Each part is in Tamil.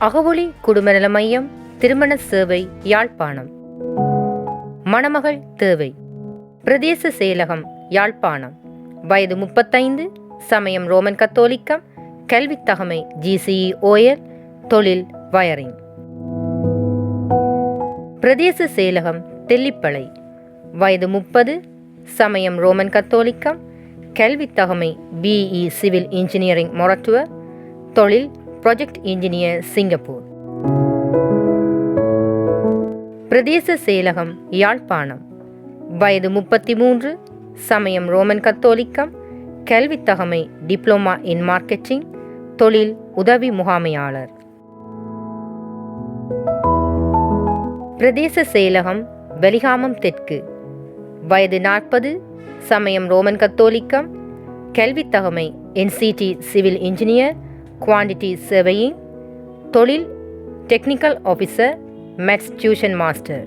அகவொளி குடும்பநல மையம் திருமண சேவை யாழ்ப்பாணம். மணமகள் தேவை. பிரதேச செயலகம் யாழ்ப்பாணம். வயது முப்பத்தைந்து சமயம் ரோமன் கத்தோலிக்கம் கல்வி தகமை ஜிசிஇ ஓயல் தொழில் வயரிங். பிரதேச செயலகம் தெல்லிப்பளை. வயது முப்பது சமயம் ரோமன் கத்தோலிக்கம் கல்வி தகமை B E civil engineering Moratuwa தொழில் ப்ராஜெக்ட் இன்ஜினியர் சிங்கப்பூர் பிரதேச செயலகம் யாழ்ப்பாணம். வயது முப்பத்தி மூன்று சமயம் ரோமன் கத்தோலிக்கம் கல்வி தகமை டிப்ளோமா இன் மார்க்கெட்டிங் தொழில் உதவி முகாமையாளர். பிரதேச செயலகம் வெளிகாமம் தெற்கு. வயது நாற்பது சமயம் ரோமன் கத்தோலிக்கம் கல்வி தகமை NCT civil engineer quantity surveying தொழில் technical officer maths tuition master.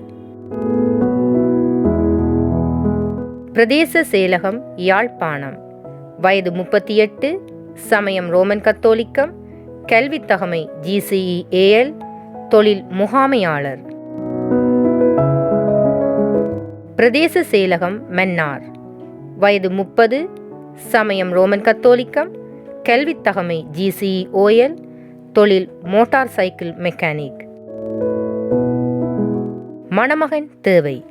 பிரதேச செயலகம் யாழ்ப்பாணம். வயது முப்பத்தி எட்டு சமயம் ரோமன் கத்தோலிக்கம் கல்வித்தகமை தகமை தொழில் முகாமையாளர். பிரதேச செயலகம் மன்னார். வயது முப்பது சமயம் ரோமன் கத்தோலிக்கம் கல்வித்தகமை ஜிசிஇ ஓஎல் தொழில் மோட்டார் சைக்கிள் மெக்கானிக். மணமகன் தேவை.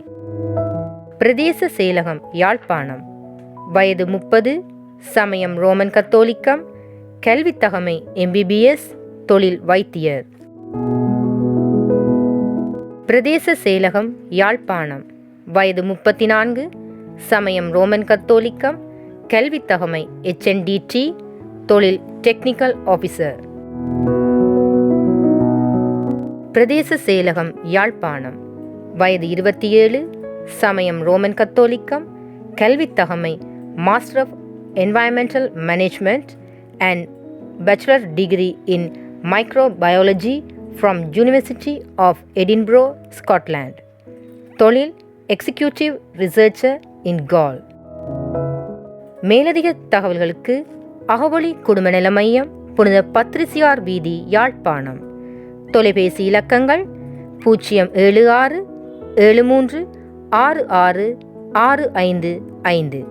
பிரதேச செயலகம் யாழ்ப்பாணம். வயது முப்பது சமயம் ரோமன் கத்தோலிக்கம் கல்வித்தகமை எம்பிபிஎஸ் தொழில் வைத்தியர். பிரதேச செயலகம் யாழ்ப்பாணம். வயது முப்பத்தி நான்கு சமயம் ரோமன் கத்தோலிக்கம் கல்வித்தகமை எச்என்டிடி தொழில் டெக்னிக்கல் ஆஃபீஸர் பிரதேச செயலகம் யாழ்ப்பாணம். வயது இருபத்தி ஏழு சமயம் ரோமன் கத்தோலிக்கம் கல்வித்தகமை master of environmental management and bachelor degree in microbiology from university of Edinburgh Scotland தொழில் எக்ஸிக்யூட்டிவ் ரிசர்ச்சர் இன் கால் மேலதிக தகவல்களுக்கு அகவொளி குடும்ப நல மையம் புனித பத்ரிசியார் வீதி யாழ்ப்பாணம். தொலைபேசி இலக்கங்கள் பூஜ்ஜியம் ஏழு ஆறு ஏழு மூன்று ஆறு ஆறு ஆறு ஐந்து ஐந்து.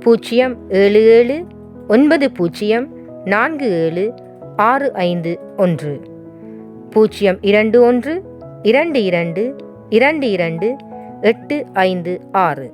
பூஜ்ஜியம் ஏழு ஏழு ஒன்பது பூஜ்ஜியம் நான்கு ஏழு ஆறு ஐந்து ஒன்று. பூஜ்ஜியம் இரண்டு ஒன்று இரண்டு இரண்டு இரண்டு இரண்டு எட்டு ஐந்து ஆறு.